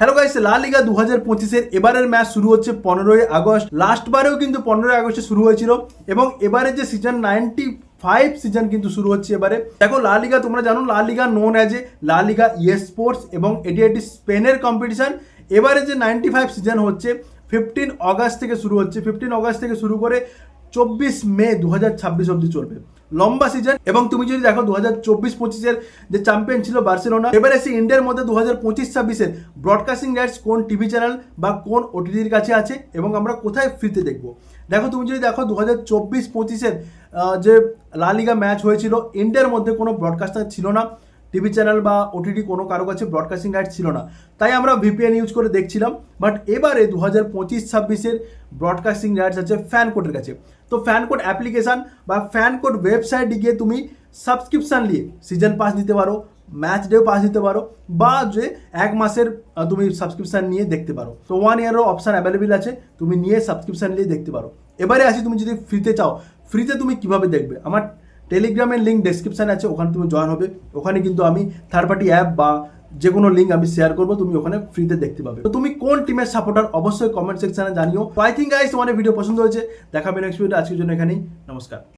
Hello guys লা লিগা দু হাজার পঁচিশের এবারের ম্যাচ শুরু হচ্ছে পনেরোই আগস্ট। লাস্ট বারেও কিন্তু পনেরোই আগস্টে শুরু হয়েছিল এবং এবারে যে সিজন নাইনটি ফাইভ সিজন কিন্তু শুরু হচ্ছে এবারে। দেখো লা লিগা তোমরা জানো লা লিগা নোন অ্যাজ এ লা লিগা ইয়ে স্পোর্টস এবং এটি একটি স্পেনের কম্পিটিশন এবারে যে নাইনটি ফাইভ সিজন হচ্ছে ফিফটিন অগাস্ট থেকে শুরু হচ্ছে। ফিফটিন অগাস্ট থেকে শুরু করে চব্বিশ মে দু হাজার ছাব্বিশ অব্দি চলবে। লম্বা সিজন এবং তুমি যদি দেখো দু হাজার চব্বিশ পঁচিশের যে চ্যাম্পিয়ন ছিল বার্সেলোনা, এবারে সেই ইন্ডিয়ার মধ্যে দু হাজার পঁচিশ ছাব্বিশের ব্রডকাস্টিং রাইটস কোন টিভি চ্যানেল বা কোন ওটিটির কাছে আছে এবং আমরা কোথায় ফ্রিতে দেখব? দেখো, তুমি যদি দেখো দু হাজার চব্বিশ পঁচিশের যে লালিগা ম্যাচ হয়েছিল, ইন্ডিয়ার মধ্যে কোনো ব্রডকাস্টার ছিল না। টিভি চ্যানেল বা ওটিটি কোনো কারও কাছে ব্রডকাস্টিং রাইট ছিল না। তাই আমরা ভিপিএন ইউজ করে দেখছিলাম বাট এবারে দু হাজার পঁচিশ ছাব্বিশের ব্রডকাস্টিং রাইটস আছে ফ্যান কোডের কাছে। তো ফ্যান কোড অ্যাপ্লিকেশান বা ফ্যান কোড ওয়েবসাইটে গিয়ে তুমি সাবস্ক্রিপশান নিয়ে সিজন পাস নিতে পারো ম্যাচ ডেও পাস দিতে পারো, বা যে এক মাসের তুমি সাবস্ক্রিপশান নিয়ে দেখতে পারো। তো ওয়ান ইয়ারও অপশান অ্যাভেলেবেল আছে, তুমি নিয়ে সাবস্ক্রিপশান নিয়ে দেখতে পারো। এবারে আসি তুমি যদি ফ্রিতে চাও ফ্রিতে তুমি কীভাবে দেখবে? আমার টেলিগ্রামের লিঙ্ক ডেসক্রিপশানে আছে, ওখানে তুমি জয়েন হবে। ওখানে কিন্তু আমি থার্ড পার্টি অ্যাপ বা যে কোনো লিঙ্ক আমি শেয়ার করব, তুমি ওখানে ফ্রিতে দেখতে পাবে। তো তুমি কোন টিমের সাপোর্টার অবশ্যই কমেন্ট সেকশানে জানিও। আই থিঙ্ক আইস তোমার ভিডিও পছন্দ হয়েছে। দেখাবে নেক্সট ভিডিও আজকের জন্য এখানেই। নমস্কার।